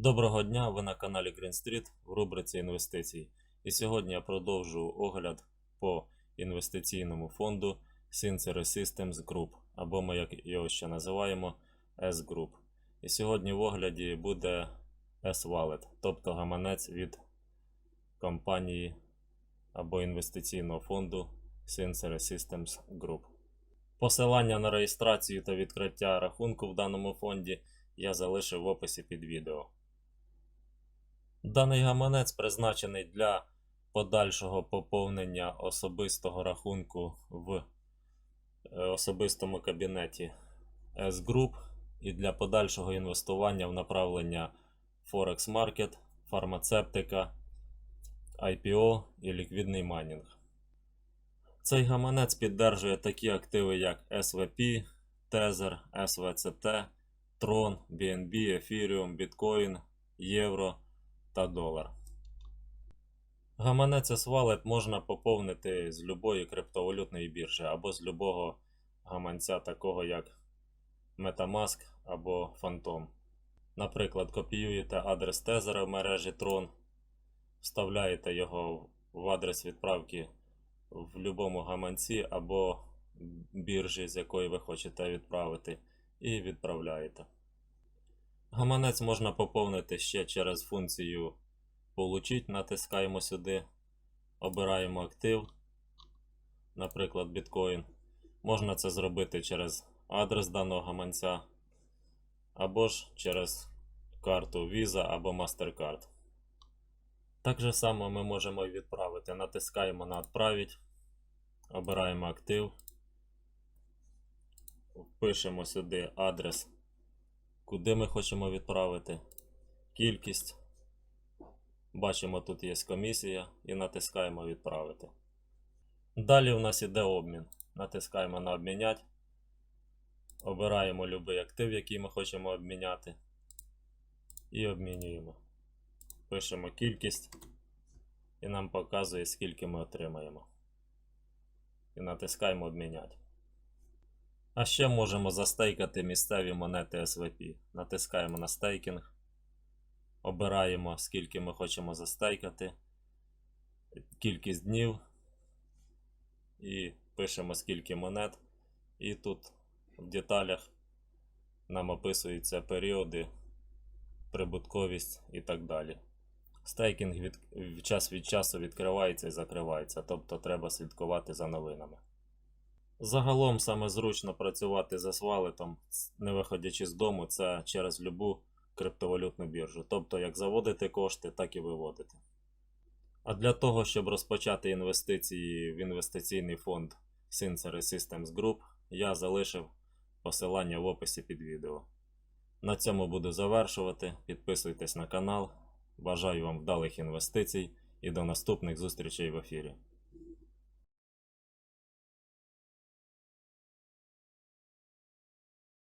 Доброго дня, ви на каналі Green Street в рубриці інвестицій. І сьогодні я продовжу огляд по інвестиційному фонду Sincere Systems Group, або ми як його ще називаємо S-Group. І сьогодні в огляді буде S-Wallet, тобто гаманець від компанії або інвестиційного фонду Sincere Systems Group. Посилання на реєстрацію та відкриття рахунку в даному фонді я залишив в описі під відео. Даний гаманець призначений для подальшого поповнення особистого рахунку в е, особистому кабінеті S-Group і для подальшого інвестування в направлення Forex Market, фармацевтика, IPO і ліквідний майнінг. Цей гаманець піддержує такі активи, як SVP, Tether, SVCT, Tron, BNB, Ethereum, Bitcoin, Євро та долар. Гаманець S-Wallet можна поповнити з любої криптовалютної біржі або з любого гаманця, такого як Metamask або Phantom. Наприклад, копіюєте адрес Тезера в мережі Tron, вставляєте його в адрес відправки в будь-якому гаманці або біржі, з якої ви хочете відправити, і відправляєте. Гаманець можна поповнити ще через функцію Получить, натискаємо сюди, обираємо актив, наприклад, біткоін. Можна це зробити через адрес даного гаманця, або ж через карту Visa або MasterCard. Так же само ми можемо відправити. Натискаємо на «Отправить», обираємо актив, впишемо сюди адрес, куди ми хочемо відправити, кількість. Бачимо, тут є комісія і натискаємо відправити. Далі у нас іде обмін. Натискаємо на обміняти. Обираємо будь-який актив, який ми хочемо обміняти. І обмінюємо. Пишемо кількість. І нам показує, скільки ми отримаємо. І натискаємо обміняти. А ще можемо застейкати місцеві монети SVP. Натискаємо на стейкінг. Обираємо, скільки ми хочемо застейкати, кількість днів. І пишемо скільки монет. І тут в деталях нам описуються періоди, прибутковість і так далі. Стейкінг від, час від часу відкривається і закривається, тобто треба слідкувати за новинами. Загалом саме зручно працювати за свалетом, не виходячи з дому, це через любу криптовалютну біржу. Тобто як заводити кошти, так і виводити. А для того, щоб розпочати інвестиції в інвестиційний фонд Sincere Systems Group, я залишив посилання в описі під відео. На цьому буду завершувати. Підписуйтесь на канал. Бажаю вам вдалих інвестицій і до наступних зустрічей в ефірі.